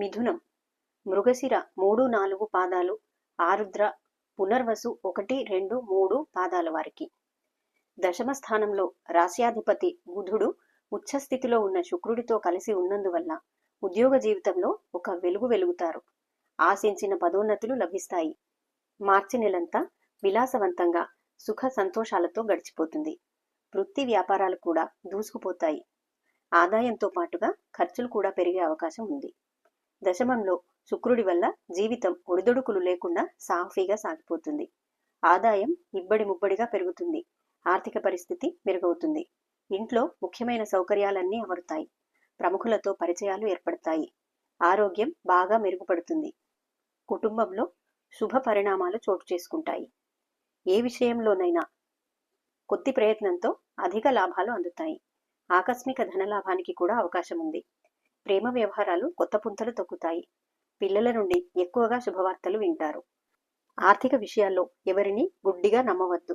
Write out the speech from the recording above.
మిథునం. మృగశిర మూడు నాలుగు పాదాలు. ఆరుద్ర పునర్వసు ఒకటి రెండు మూడు పాదాల వారికి. దశమ స్థానంలో రాశ్యాధిపతి బుధుడు ఉచ్చస్థితిలో ఉన్న శుక్రుడితో కలిసి ఉన్నందువల్ల ఉద్యోగ జీవితంలో ఒక వెలుగు వెలుగుతారు. ఆశించిన పదోన్నతులు లభిస్తాయి. మార్చి నెలంతా విలాసవంతంగా సుఖ సంతోషాలతో గడిచిపోతుంది. వృత్తి వ్యాపారాలు కూడా దూసుకుపోతాయి. ఆదాయంతో పాటుగా ఖర్చులు కూడా పెరిగే అవకాశం ఉంది. దశమంలో శుక్రుడి వల్ల జీవితం ఒడిదొడుకులు లేకుండా సాఫీగా సాగిపోతుంది. ఆదాయం ఇబ్బడి ముబ్బడిగా పెరుగుతుంది. ఆర్థిక పరిస్థితి మెరుగవుతుంది. ఇంట్లో ముఖ్యమైన సౌకర్యాలన్నీ అమరుతాయి. ప్రముఖులతో పరిచయాలు ఏర్పడతాయి. ఆరోగ్యం బాగా మెరుగుపడుతుంది. కుటుంబంలో శుభ పరిణామాలు చోటు చేసుకుంటాయి. ఏ విషయంలోనైనా కొద్ది ప్రయత్నంతో అధిక లాభాలు అందుతాయి. ఆకస్మిక ధనలాభానికి కూడా అవకాశం ఉంది ప్రేమ వ్యవహారాలు కొత్త పుంతలు తొక్కుతాయి. పిల్లల నుండి ఎక్కువగా శుభవార్తలు వింటారు. ఆర్థిక విషయాల్లో ఎవరిని గుడ్డిగా నమ్మవద్దు.